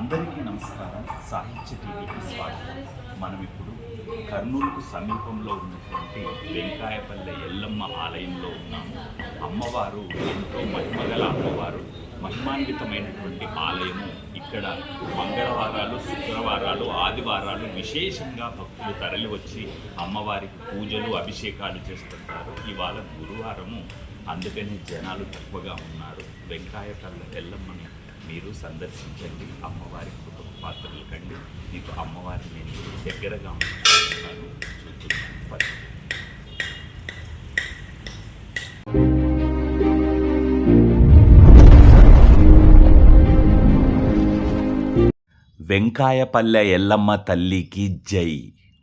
అందరికీ నమస్కారం. సాహిత్య టీవీకి స్వాగతం. మనం ఇప్పుడు కర్నూలుకు సమీపంలో ఉన్నటువంటి వెంకాయపల్లె ఎల్లమ్మ ఆలయంలో ఉన్నాము. అమ్మవారు ఎంతో మహిమగల అమ్మవారు. మహిమాన్వితమైనటువంటి ఆలయము ఇక్కడ మంగళవారాలు శుక్రవారాలు ఆదివారాలు విశేషంగా భక్తులు తరలి వచ్చి అమ్మవారికి పూజలు అభిషేకాలు చేస్తుంటారు. ఇవాళ గురువారము. అందుకని జనాలు తక్కువగా ఉన్నారు. వెంకాయపల్లె ఎల్లమ్మని మీరు సందర్శించండి. అమ్మవారి కుటుంబ పాత్రలు కండి. మీకు అమ్మవారిని నేను దగ్గరగా ఉంటాను చూస్తున్నాను వెంకాయపల్లె ఎల్లమ్మ తల్లికి జై.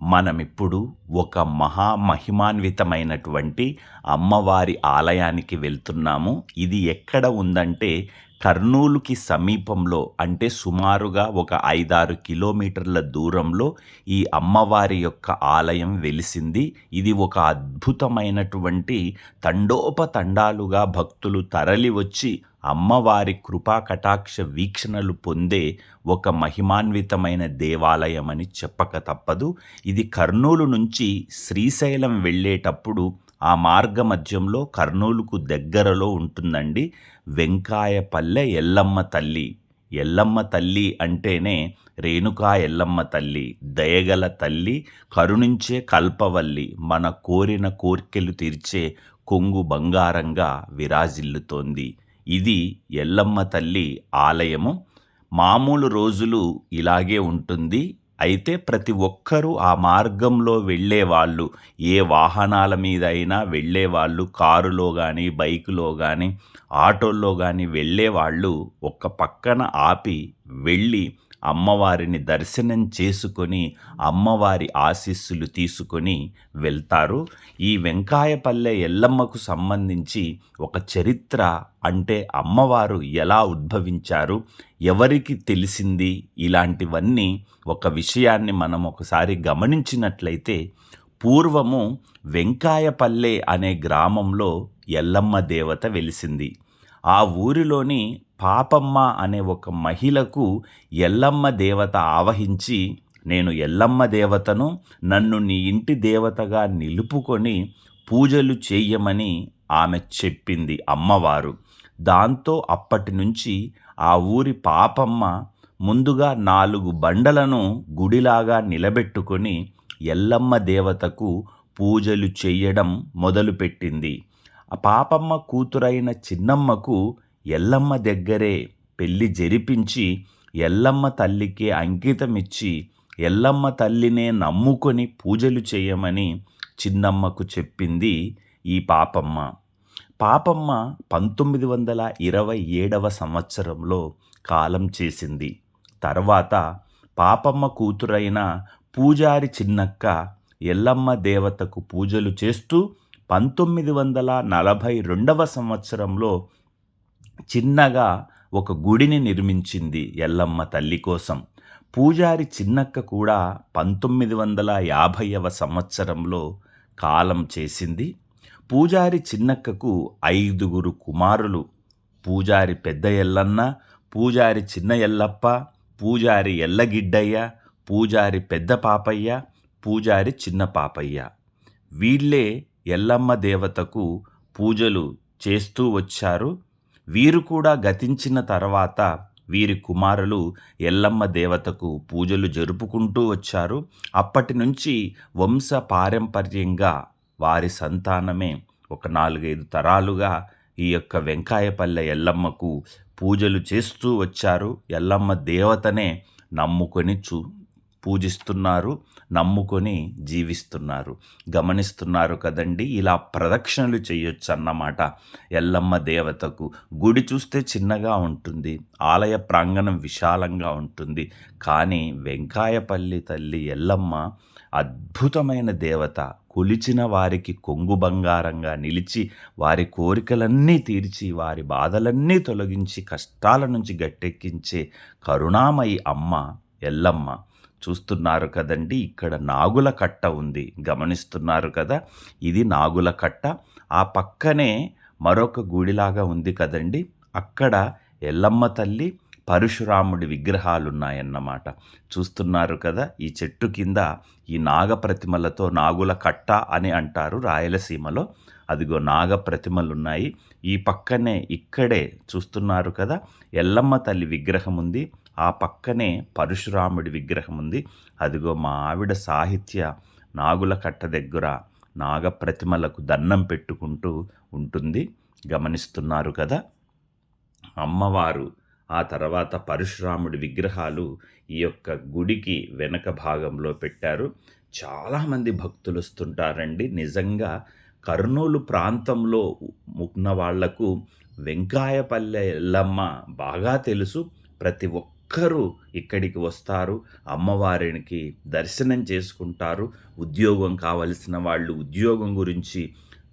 మనమిప్పుడు ఒక మహామహిమాన్వితమైనటువంటి అమ్మవారి ఆలయానికి వెళ్తున్నాము. ఇది ఎక్కడ ఉందంటే కర్నూలుకి సమీపంలో అంటే సుమారుగా ఒక ఐదారు కిలోమీటర్ల దూరంలో ఈ అమ్మవారి యొక్క ఆలయం వెలిసింది. ఇది ఒక అద్భుతమైనటువంటి తండోపతండాలుగా భక్తులు తరలి వచ్చి అమ్మవారి కృపా కటాక్ష వీక్షణలు పొందే ఒక మహిమాన్వితమైన దేవాలయం అని చెప్పక తప్పదు. ఇది కర్నూలు నుంచి శ్రీశైలం వెళ్ళేటప్పుడు ఆ మార్గ మధ్యంలో కర్నూలుకు దగ్గరలో ఉంటుందండి. వెంకాయపల్లె ఎల్లమ్మ తల్లి. ఎల్లమ్మ తల్లి అంటేనే రేణుకా ఎల్లమ్మ తల్లి దయగల తల్లి కరుణించే కల్పవల్లి మన కోరిన కోర్కెలు తీర్చే కొంగు బంగారంగా విరాజిల్లుతోంది. ఇది ఎల్లమ్మ తల్లి ఆలయము. మామూలు రోజులు ఇలాగే ఉంటుంది. అయితే ప్రతి ఒక్కరూ ఆ మార్గంలో వెళ్ళేవాళ్ళు ఏ వాహనాల మీద అయినా వెళ్ళేవాళ్ళు కారులో కానీ బైకులో కానీ ఆటోల్లో కానీ వెళ్ళేవాళ్ళు ఒక పక్కన ఆపి వెళ్ళి అమ్మవారిని దర్శనం చేసుకొని అమ్మవారి ఆశీస్సులు తీసుకొని వెళ్తారు. ఈ వెంకాయపల్లె ఎల్లమ్మకు సంబంధించి ఒక చరిత్ర అంటే అమ్మవారు ఎలా ఉద్భవించారు ఎవరికి తెలిసింది ఇలాంటివన్నీ ఒక విషయాన్ని మనం ఒకసారి గమనించినట్లయితే పూర్వము వెంకాయపల్లె అనే గ్రామంలో ఎల్లమ్మ దేవత వెలిసింది. ఆ ఊరిలోని పాపమ్మ అనే ఒక మహిళకు ఎల్లమ్మ దేవత ఆవహించి నేను ఎల్లమ్మ దేవతను నన్ను నీ ఇంటి దేవతగా నిలుపుకొని పూజలు చేయమని ఆమె చెప్పింది అమ్మవారు. దాంతో అప్పటి నుంచి ఆ ఊరి పాపమ్మ ముందుగా నాలుగు బండలను గుడిలాగా నిలబెట్టుకొని ఎల్లమ్మ దేవతకు పూజలు చేయడం మొదలుపెట్టింది. ఆ పాపమ్మ కూతురైన చిన్నమ్మకు ఎల్లమ్మ దగ్గరే పెళ్ళి జరిపించి ఎల్లమ్మ తల్లికి అంకితమిచ్చి ఎల్లమ్మ తల్లినే నమ్ముకొని పూజలు చేయమని చిన్నమ్మకు చెప్పింది ఈ పాపమ్మ. పాపమ్మ పంతొమ్మిది వందల ఇరవై ఏడవ సంవత్సరంలో కాలం చేసింది. తర్వాత పాపమ్మ కూతురైన పూజారి చిన్నక్క ఎల్లమ్మ దేవతకు పూజలు చేస్తూ పంతొమ్మిది వందల నలభై రెండవ సంవత్సరంలో చిన్నగా ఒక గుడిని నిర్మించింది ఎల్లమ్మ తల్లి కోసం. పూజారి చిన్నక్క కూడా పంతొమ్మిది వందల యాభైవ సంవత్సరంలో కాలం చేసింది. పూజారి చిన్నక్కకు ఐదుగురు కుమారులు. పూజారి పెద్ద ఎల్లన్న పూజారి చిన్న ఎల్లప్ప పూజారి ఎల్లగిడ్డయ్య పూజారి పెద్ద పాపయ్య పూజారి చిన్న పాపయ్య. వీళ్ళే ఎల్లమ్మ దేవతకు పూజలు చేస్తూ వచ్చారు. వీరు కూడా గతించిన తర్వాత వీరి కుమారులు ఎల్లమ్మ దేవతకు పూజలు జరుపుకుంటూ వచ్చారు. అప్పటి నుంచి వంశ పారంపర్యంగా వారి సంతానమే ఒక నాలుగైదు తరాలుగా ఈ యొక్క వెంకాయపల్లె ఎల్లమ్మకు పూజలు చేస్తూ వచ్చారు. ఎల్లమ్మ దేవతనే నమ్ముకొని చూ పూజిస్తున్నారు నమ్ముకొని జీవిస్తున్నారు. గమనిస్తున్నారు కదండి ఇలా ప్రదక్షిణలు చేయొచ్చు అన్నమాట. ఎల్లమ్మ దేవతకు గుడి చూస్తే చిన్నగా ఉంటుంది ఆలయ ప్రాంగణం విశాలంగా ఉంటుంది. కానీ వెంకాయపల్లి తల్లి ఎల్లమ్మ అద్భుతమైన దేవత కొలిచిన వారికి కొంగు బంగారంగా నిలిచి వారి కోరికలన్నీ తీర్చి వారి బాధలన్నీ తొలగించి కష్టాల నుంచి గట్టెక్కించే కరుణామయి అమ్మ ఎల్లమ్మ. చూస్తున్నారు కదండి. ఇక్కడ నాగుల కట్ట ఉంది. గమనిస్తున్నారు కదా? ఇది నాగుల కట్ట. ఆ పక్కనే మరొక గుడిలాగా ఉంది కదండి. అక్కడ ఎల్లమ్మ తల్లి పరశురాముడి విగ్రహాలు ఉన్నాయన్నమాట చూస్తున్నారు కదా? ఈ చెట్టు కింద ఈ నాగ ప్రతిమలతో నాగుల కట్ట అని అంటారు రాయలసీమలో. అదిగో నాగ ప్రతిమలు ఉన్నాయి ఈ పక్కనే ఇక్కడే చూస్తున్నారు కదా? ఎల్లమ్మ తల్లి విగ్రహం ఉంది ఆ పక్కనే పరశురాముడి విగ్రహం ఉంది. అదిగో మా ఆవిడ సాహిత్య నాగుల కట్ట దగ్గర నాగప్రతిమలకు దన్నం దండం పెట్టుకుంటూ ఉంటుంది. గమనిస్తున్నారు కదా? అమ్మవారు ఆ తర్వాత పరశురాముడి విగ్రహాలు ఈ యొక్క గుడికి వెనక భాగంలో పెట్టారు. చాలామంది భక్తులు వస్తుంటారండి. నిజంగా కర్నూలు ప్రాంతంలో ఉన్న వాళ్ళకు వెంకాయపల్లె ఎల్లమ్మ బాగా తెలుసు. ప్రతి ఒక్క ఒక్కరూ ఇక్కడికి వస్తారు అమ్మవారికి దర్శనం చేసుకుంటారు. ఉద్యోగం కావలసిన వాళ్ళు ఉద్యోగం గురించి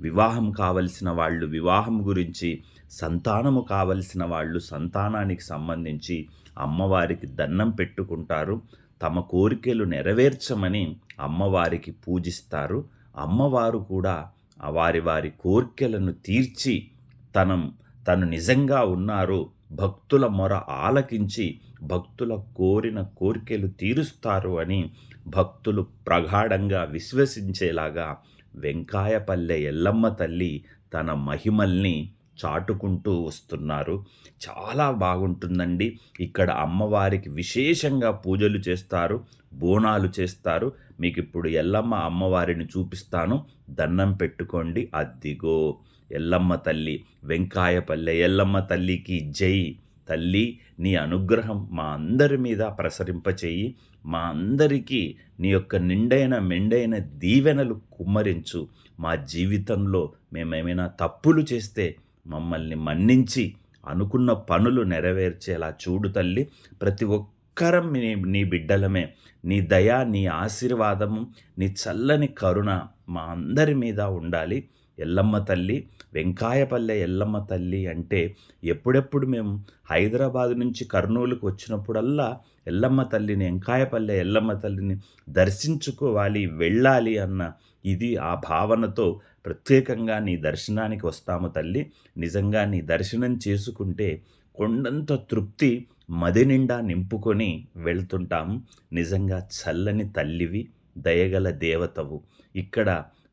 వివాహం కావలసిన వాళ్ళు వివాహం గురించి సంతానము కావలసిన వాళ్ళు సంతానానికి సంబంధించి అమ్మవారికి దండం పెట్టుకుంటారు. తమ కోరికలు నెరవేర్చమని అమ్మవారికి పూజిస్తారు. అమ్మవారు కూడా వారి వారి కోరికలను తీర్చి తనం తను నిజంగా ఉన్నారు భక్తుల మొర ఆలకించి భక్తుల కోరిన కోరికలు తీరుస్తారు అని భక్తులు ప్రగాఢంగా విశ్వసించేలాగా వెంకాయపల్లె ఎల్లమ్మ తల్లి తన మహిమల్ని చాటుకుంటూ వస్తున్నారు. చాలా బాగుంటుందండి. ఇక్కడ అమ్మవారికి విశేషంగా పూజలు చేస్తారు బోనాలు చేస్తారు. మీకు ఇప్పుడు ఎల్లమ్మ అమ్మవారిని చూపిస్తాను. దండం పెట్టుకోండి. అద్దిగో ఎల్లమ్మ తల్లి వెంకాయపల్లె ఎల్లమ్మ తల్లికి జై. తల్లి నీ అనుగ్రహం మా అందరి మీద ప్రసరింపచేయి. మా అందరికీ నీ యొక్క నిండైన మెండైన దీవెనలు కుమ్మరించు. మా జీవితంలో మేమేమైనా తప్పులు చేస్తే మమ్మల్ని మన్నించి అనుకున్న పనులు నెరవేర్చేలా చూడు తల్లి. ప్రతి ఒక్కరం నీ నీ బిడ్డలమే. నీ దయ నీ ఆశీర్వాదము నీ చల్లని కరుణ మా అందరి మీద ఉండాలి. ఎల్లమ్మ తల్లి వెంకాయపల్లె ఎల్లమ్మ తల్లి అంటే ఎప్పుడెప్పుడు మేము హైదరాబాద్ నుంచి కర్నూలుకు వచ్చినప్పుడల్లా ఎల్లమ్మ తల్లిని వెంకాయపల్లె ఎల్లమ్మ తల్లిని దర్శించుకోవాలి వెళ్ళాలి అన్న ఇది ఆ భావనతో ప్రత్యేకంగా నీ దర్శనానికి వస్తాము తల్లి. నిజంగా నీ దర్శనం చేసుకుంటే కొండంత తృప్తి మది నిండా నింపుకొని వెళ్తుంటాము నిజంగా చల్లని తల్లివి దయగల దేవతవు. ఇక్కడ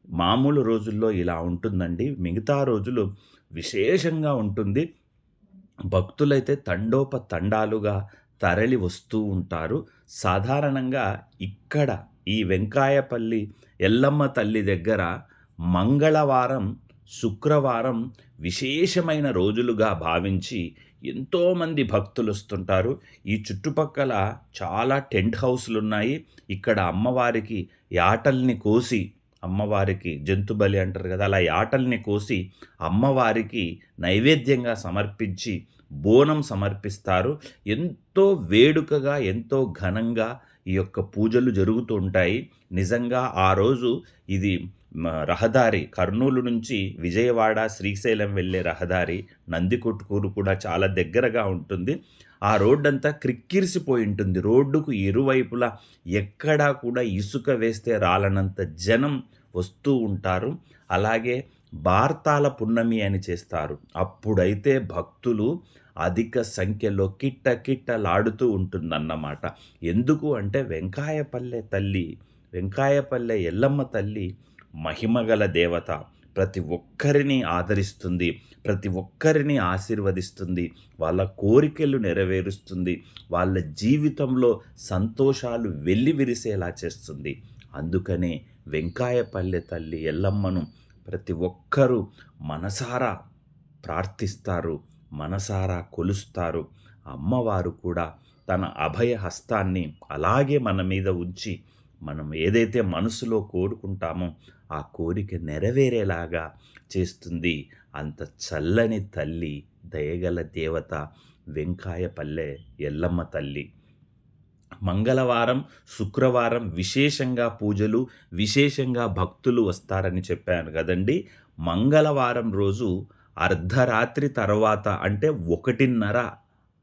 మామూలు రోజుల్లో ఇలా ఉంటుందండి. మిగతా రోజులు విశేషంగా ఉంటుంది. భక్తులైతే తండోప తండాలుగా తరలి వస్తూ ఉంటారు. సాధారణంగా ఇక్కడ ఈ వెంకాయపల్లి ఎల్లమ్మ తల్లి దగ్గర మంగళవారం శుక్రవారం విశేషమైన రోజులుగా భావించి ఎంతోమంది భక్తులు వస్తుంటారు. ఈ చుట్టుపక్కల చాలా టెంట్ హౌస్లు ఉన్నాయి ఇక్కడ అమ్మవారికి యాటల్ని కోసి అమ్మవారికి జంతు బలి అంటారు కదా అలా ఆటల్ని కోసి అమ్మవారికి నైవేద్యంగా సమర్పించి బోనం సమర్పిస్తారు. ఎంతో వేడుకగా ఎంతో ఘనంగా ఈ యొక్క పూజలు జరుగుతూ ఉంటాయి. నిజంగా ఆ రోజు ఇది రహదారి కర్నూలు నుంచి విజయవాడ శ్రీశైలం వెళ్ళే రహదారి నందికొట్కూరు కూడా చాలా దగ్గరగా ఉంటుంది. ఆ రోడ్డంతా క్రిక్కిరిసిపోయి ఉంటుంది. రోడ్డుకు ఇరువైపులా ఎక్కడా కూడా ఇసుక వేస్తే రాలనంత జనం వస్తూ ఉంటారు. అలాగే భార్తాల పున్నమి అని చేస్తారు. అప్పుడైతే భక్తులు అధిక సంఖ్యలో కిట్ట కిట్టలాడుతూ ఉంటుందన్నమాట. ఎందుకు అంటే వెంకాయపల్లె తల్లి వెంకాయపల్లె ఎల్లమ్మ తల్లి మహిమగల దేవత. ప్రతి ఒక్కరిని ఆదరిస్తుంది ప్రతి ఒక్కరిని ఆశీర్వదిస్తుంది వాళ్ళ కోరికలు నెరవేరుస్తుంది వాళ్ళ జీవితంలో సంతోషాలు వెల్లివిరిసేలా చేస్తుంది. అందుకనే వెంకాయపల్లె తల్లి ఎల్లమ్మను ప్రతి ఒక్కరూ మనసారా ప్రార్థిస్తారు మనసారా కొలుస్తారు. అమ్మవారు కూడా తన అభయ హస్తాన్ని అలాగే మన మీద ఉంచి మనం ఏదైతే మనసులో కోరుకుంటామో ఆ కోరిక నెరవేరేలాగా చేస్తుంది. అంత చల్లని తల్లి దయగల దేవత వెంకాయపల్లె ఎల్లమ్మ తల్లి. మంగళవారం శుక్రవారం విశేషంగా పూజలు విశేషంగా భక్తులు వస్తారని చెప్పాను కదండి. మంగళవారం రోజు అర్ధరాత్రి తర్వాత అంటే ఒకటిన్నర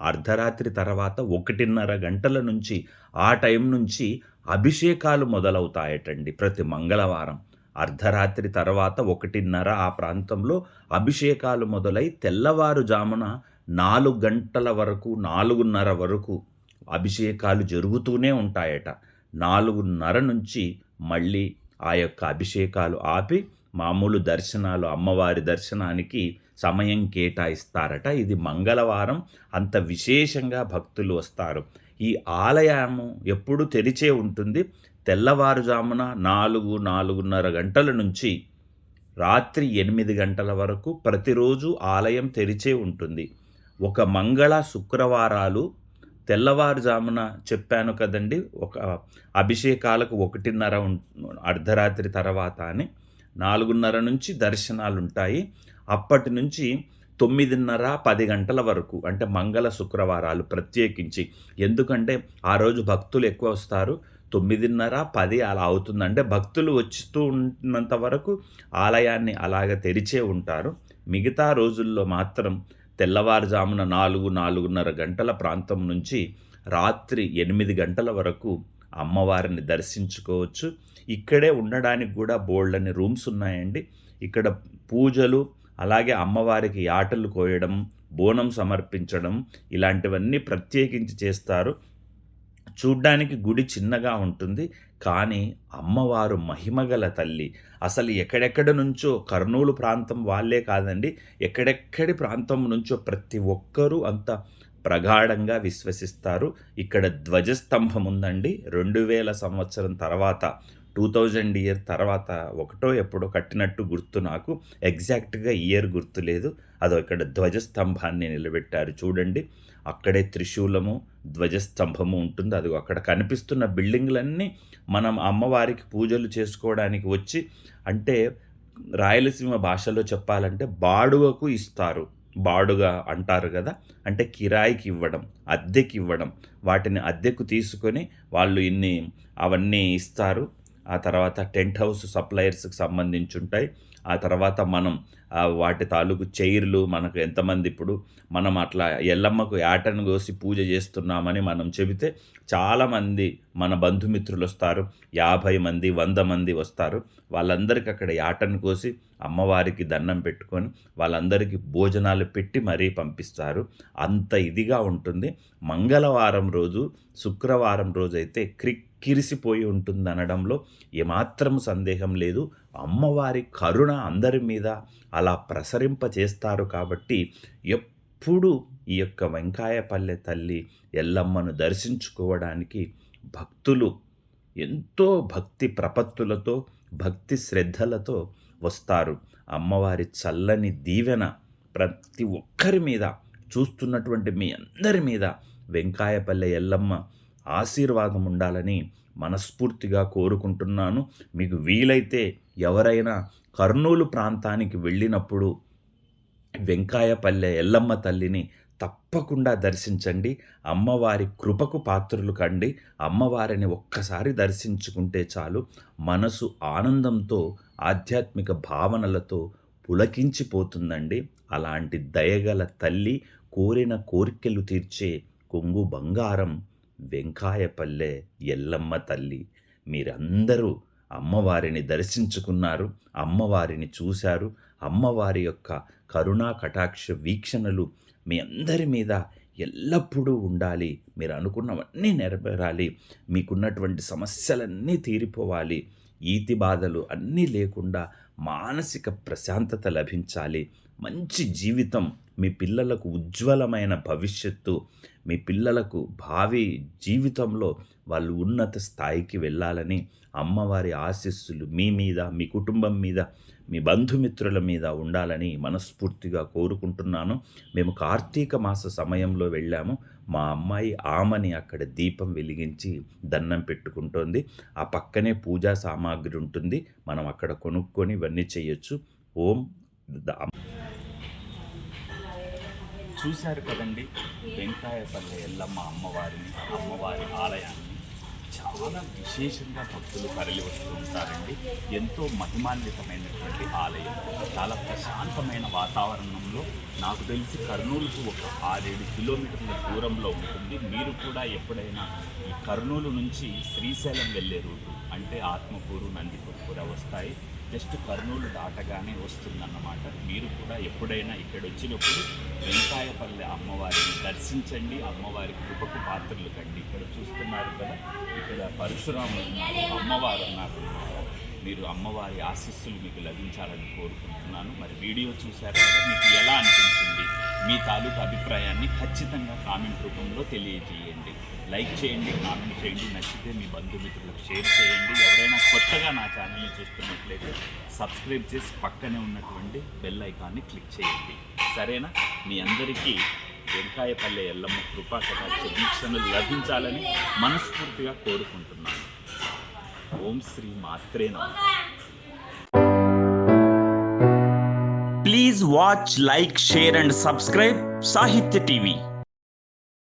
అర్ధరాత్రి తర్వాత ఒకటిన్నర గంటల నుంచి ఆ టైం నుంచి అభిషేకాలు మొదలవుతాయటండి ప్రతి మంగళవారం. అర్ధరాత్రి తర్వాత ఒకటిన్నర ఆ ప్రాంతంలో అభిషేకాలు మొదలై తెల్లవారుజామున నాలుగు గంటల వరకు నాలుగున్నర వరకు అభిషేకాలు జరుగుతూనే ఉంటాయట. నాలుగున్నర నుంచి మళ్ళీ ఆ యొక్క అభిషేకాలు ఆపి మామూలు దర్శనాలు అమ్మవారి దర్శనానికి సమయం కేటాయిస్తారట. ఇది మంగళవారం. అంత విశేషంగా భక్తులు వస్తారు. ఈ ఆలయము ఎప్పుడు తెరిచే ఉంటుంది. తెల్లవారుజామున నాలుగు నాలుగున్నర గంటల నుంచి రాత్రి ఎనిమిది గంటల వరకు ప్రతిరోజు ఆలయం తెరిచే ఉంటుంది. ఒక మంగళ శుక్రవారాలు తెల్లవారుజామున చెప్పాను కదండి ఒక అభిషేకాలకు ఒకటిన్నర అర్ధరాత్రి తర్వాత అని. నాలుగున్నర నుంచి దర్శనాలు ఉంటాయి అప్పటి నుంచి తొమ్మిదిన్నర పది గంటల వరకు అంటే మంగళ శుక్రవారాలు ప్రత్యేకించి. ఎందుకంటే ఆ రోజు భక్తులు ఎక్కువ వస్తారు. తొమ్మిదిన్నర పది అలా అవుతుంది. అంటే భక్తులు వస్తూ ఉన్నంత వరకు ఆలయాన్ని అలాగ తెరిచే ఉంటారు. మిగతా రోజుల్లో మాత్రం తెల్లవారుజామున నాలుగు నాలుగున్నర గంటల ప్రాంతం నుంచి రాత్రి ఎనిమిది గంటల వరకు అమ్మవారిని దర్శించుకోవచ్చు. ఇక్కడే ఉండడానికి కూడా బోల్డని రూమ్స్ ఉన్నాయండి. ఇక్కడ పూజలు అలాగే అమ్మవారికి ఆటలు కోయడం బోనం సమర్పించడం ఇలాంటివన్నీ ప్రత్యేకించి చేస్తారు. చూడ్డానికి గుడి చిన్నగా ఉంటుంది. కానీ అమ్మవారు మహిమగల తల్లి. అసలు ఎక్కడెక్కడ నుంచో కర్నూలు ప్రాంతం వాళ్ళే కాదండి. ఎక్కడెక్కడి ప్రాంతం నుంచో ప్రతి ఒక్కరూ అంత ప్రగాఢంగా విశ్వసిస్తారు. ఇక్కడ ధ్వజస్తంభం ఉందండి. రెండు వేల సంవత్సరం తర్వాత టూ థౌజండ్ ఇయర్ తర్వాత ఒకటో ఎప్పుడో కట్టినట్టు గుర్తు నాకు. ఎగ్జాక్ట్గా ఇయర్ గుర్తులేదు. అదో ఇక్కడ ధ్వజస్తంభాన్ని నిలబెట్టారు చూడండి. అక్కడే త్రిశూలము ధ్వజస్తంభము ఉంటుంది. అది అక్కడ కనిపిస్తున్న బిల్డింగ్లన్నీ మనం అమ్మవారికి పూజలు చేసుకోవడానికి వచ్చి అంటే రాయలసీమ భాషలో చెప్పాలంటే బాడుగకు ఇస్తారు. బాడుగ అంటారు కదా? అంటే కిరాయికి ఇవ్వడం అద్దెకి ఇవ్వడం. వాటిని అద్దెకు తీసుకొని వాళ్ళు ఇన్ని అవన్నీ ఇస్తారు. ఆ తర్వాత టెంట్ హౌస్ సప్లయర్స్కి సంబంధించి ఉంటాయి. ఆ తర్వాత మనం వాటి తాలూకు చైర్లు మనకు ఎంతమంది ఇప్పుడు మనం అట్లా ఎల్లమ్మకు యాటను కోసి పూజ చేస్తున్నామని మనం చెబితే చాలామంది మన బంధుమిత్రులు వస్తారు యాభై మంది వంద మంది వస్తారు. వాళ్ళందరికీ అక్కడ యాటను కోసి అమ్మవారికి దండం పెట్టుకొని వాళ్ళందరికీ భోజనాలు పెట్టి మరీ పంపిస్తారు. అంత ఇదిగా ఉంటుంది. మంగళవారం రోజు శుక్రవారం రోజు అయితే క్రిక్కిరిసిపోయి ఉంటుంది అనడంలో ఏమాత్రం సందేహం లేదు. అమ్మవారి కరుణ అందరి మీద అలా ప్రసరింపజేస్తారు కాబట్టి ఎప్పుడు ఈ యొక్క వెంకాయపల్లె తల్లి ఎల్లమ్మను దర్శించుకోవడానికి భక్తులు ఎంతో భక్తి ప్రపత్తులతో భక్తి శ్రద్ధలతో వస్తారు. అమ్మవారి చల్లని దీవెన ప్రతి ఒక్కరి మీద చూస్తున్నటువంటి మీ అందరి మీద వెంకాయపల్లె ఎల్లమ్మ ఆశీర్వాదం ఉండాలని మనస్ఫూర్తిగా కోరుకుంటున్నాను. మీకు వీలైతే ఎవరైనా కర్నూలు ప్రాంతానికి వెళ్ళినప్పుడు వెంకాయపల్లె ఎల్లమ్మ తల్లిని తప్పకుండా దర్శించండి. అమ్మవారి కృపకు పాత్రులు కండి. అమ్మవారిని ఒక్కసారి దర్శించుకుంటే చాలు. మనసు ఆనందంతో ఆధ్యాత్మిక భావనలతో పులకించిపోతుందండి. అలాంటి దయగల తల్లి కోరిన కోరికలు తీర్చే కొంగు బంగారం వెంకాయపల్లె ఎల్లమ్మ తల్లి. మీరందరూ అమ్మవారిని దర్శించుకున్నారు అమ్మవారిని చూశారు అమ్మవారి యొక్క కరుణా కటాక్ష వీక్షణలు మీ అందరి మీద ఎల్లప్పుడూ ఉండాలి. మీరు అనుకున్నవన్నీ నెరవేరాలి. మీకున్నటువంటి సమస్యలన్నీ తీరిపోవాలి. ఈతి బాధలు అన్నీ లేకుండా మానసిక ప్రశాంతత లభించాలి. మంచి జీవితం మీ పిల్లలకు ఉజ్వలమైన భవిష్యత్తు మీ పిల్లలకు భావి జీవితంలో వాళ్ళు ఉన్నత స్థాయికి వెళ్ళాలని అమ్మవారి ఆశీస్సులు మీ మీద మీ కుటుంబం మీద మీ బంధుమిత్రుల మీద ఉండాలని మనస్ఫూర్తిగా కోరుకుంటున్నాను. మేము కార్తీక మాస సమయంలో వెళ్ళాము. మా అమ్మాయి ఆమని అక్కడ దీపం వెలిగించి దండం పెట్టుకుంటోంది. ఆ పక్కనే పూజా సామాగ్రి ఉంటుంది. మనం అక్కడ కొనుక్కొని ఇవన్నీ చేయొచ్చు. ఓం చూశారు కదండి? వెంకాయపల్లె ఎల్లమ్మ అమ్మవారిని అమ్మవారి ఆలయాన్ని. చాలా విశేషంగా భక్తులు తరలి వస్తూ ఉంటారండి. ఎంతో మహిమాన్వితమైనటువంటి ఆలయం. చాలా ప్రశాంతమైన వాతావరణంలో నాకు తెలిసి కర్నూలుకు ఒక ఆరేడు కిలోమీటర్ల దూరంలో ఉంటుంది. మీరు కూడా ఎప్పుడైనా ఈ కర్నూలు నుంచి శ్రీశైలం వెళ్ళే రూటు అంటే ఆత్మకూరు నందికొట్కూర వస్తాయి. జస్ట్ కర్నూలు దాటగానే వస్తుందన్నమాట. మీరు కూడా ఎప్పుడైనా ఇక్కడ వచ్చినప్పుడు వెంకాయపల్లి అమ్మవారిని దర్శించండి అమ్మవారి కృపకు పాత్రలు కండి. ఇక్కడ చూస్తున్నారు కదా ఇక్కడ పరశురాములు ఉన్నారు, అమ్మవారు ఉన్నారు మీరు అమ్మవారి ఆశీస్సులు మీకు లభించాలని కోరుకుంటున్నాను. మరి వీడియో చూశారు కదా మీకు ఎలా అనిపించింది? మీ తాలూకు అభిప్రాయాన్ని ఖచ్చితంగా కామెంట్ రూపంలో తెలియజేయండి. లైక్ చేయండి కామెంట్ చేయండి నచ్చితే మీ బంధుమిత్రులకు షేర్ చేయండి. ఎవరైనా కొత్తగా నా ఛానల్ని చూస్తున్నట్లయితే సబ్స్క్రైబ్ చేసి పక్కనే ఉన్నటువంటి బెల్ ఐకాన్ని క్లిక్ చేయండి. సరేనా? మీ అందరికీ వెంకాయపల్లె ఎల్లమ్మ కృపా కటాక్ష లభించాలని మనస్ఫూర్తిగా కోరుకుంటున్నాను. ఓం శ్రీ మాత్రే నమః. Please watch, like, share, and subscribe Sahitya TV.